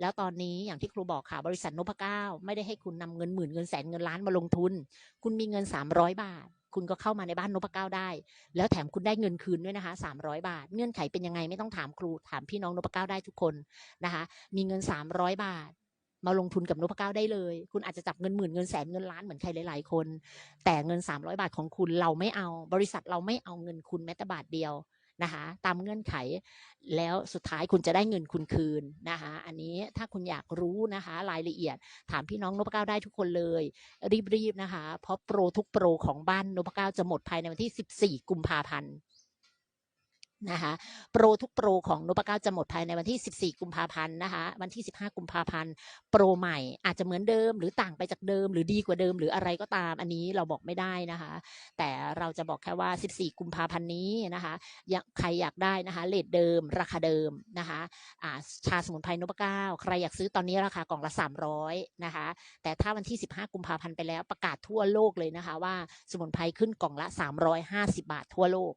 แล้วตอนนี้อย่างที่ครูบอกค่ะบริษัทนพเก้าไม่ได้ให้คุณนำเงินหมื่นเงินแสนเงินล้านมาลงทุน คุณมีเงิน 300 บาท คุณก็เข้ามาในบ้านนพเก้าได้ แล้วแถมคุณได้เงินคืนด้วยนะคะ 300 บาท เงื่อนไขเป็นยังไงไม่ต้องถามครูถามพี่น้องนพเก้าได้ทุกคนนะคะ มีเงิน 300 บาทมาลงทุนกับนพเก้าได้เลย คุณอาจจะจับเงินหมื่นเงินแสนเงินล้านเหมือนใครหลาย ๆ คน แต่เงิน 300 บาทของคุณเราไม่เอา บริษัทเราไม่เอาเงินคุณแม้แต่บาทเดียว นะคะ ตามเงื่อนไข แล้วสุดท้ายคุณจะได้เงินคุณคืนนะคะ อันนี้ถ้าคุณอยากรู้นะคะ รายละเอียด ถามพี่น้องนพเก้าได้ทุกคนเลย รีบๆนะคะ เพราะโปรทุกโปรของบ้านนพเก้าจะหมดภายในวันที่ 14 กุมภาพันธ์ นะคะโปรทุกโปรของนพเก้าจะหมดภายในวันที่ 14 กุมภาพันธ์นะคะวันที่ 15 กุมภาพันธ์โปรใหม่อาจจะเหมือนเดิม หรือต่างไปจากเดิม หรือดีกว่าเดิม หรืออะไรก็ตามอันนี้เราบอกไม่ได้นะคะ แต่เราจะบอกแค่ว่า 14 กุมภาพันธ์นี้นะคะยใครอยากได้นะคะเลทเดิม ราคาเดิมนะคะอาชาสมุนไพรนพเก้าใครอยากซื้อตอนนี้ราคากล่องละ 300นะคะแต่ถ้าวันที่ 15 กุมภาพันธ์ไปแล้วประกาศทั่วโลกเลยนะคะว่าสมุนไพรขึ้นกล่องละ 350 บาททั่วโลก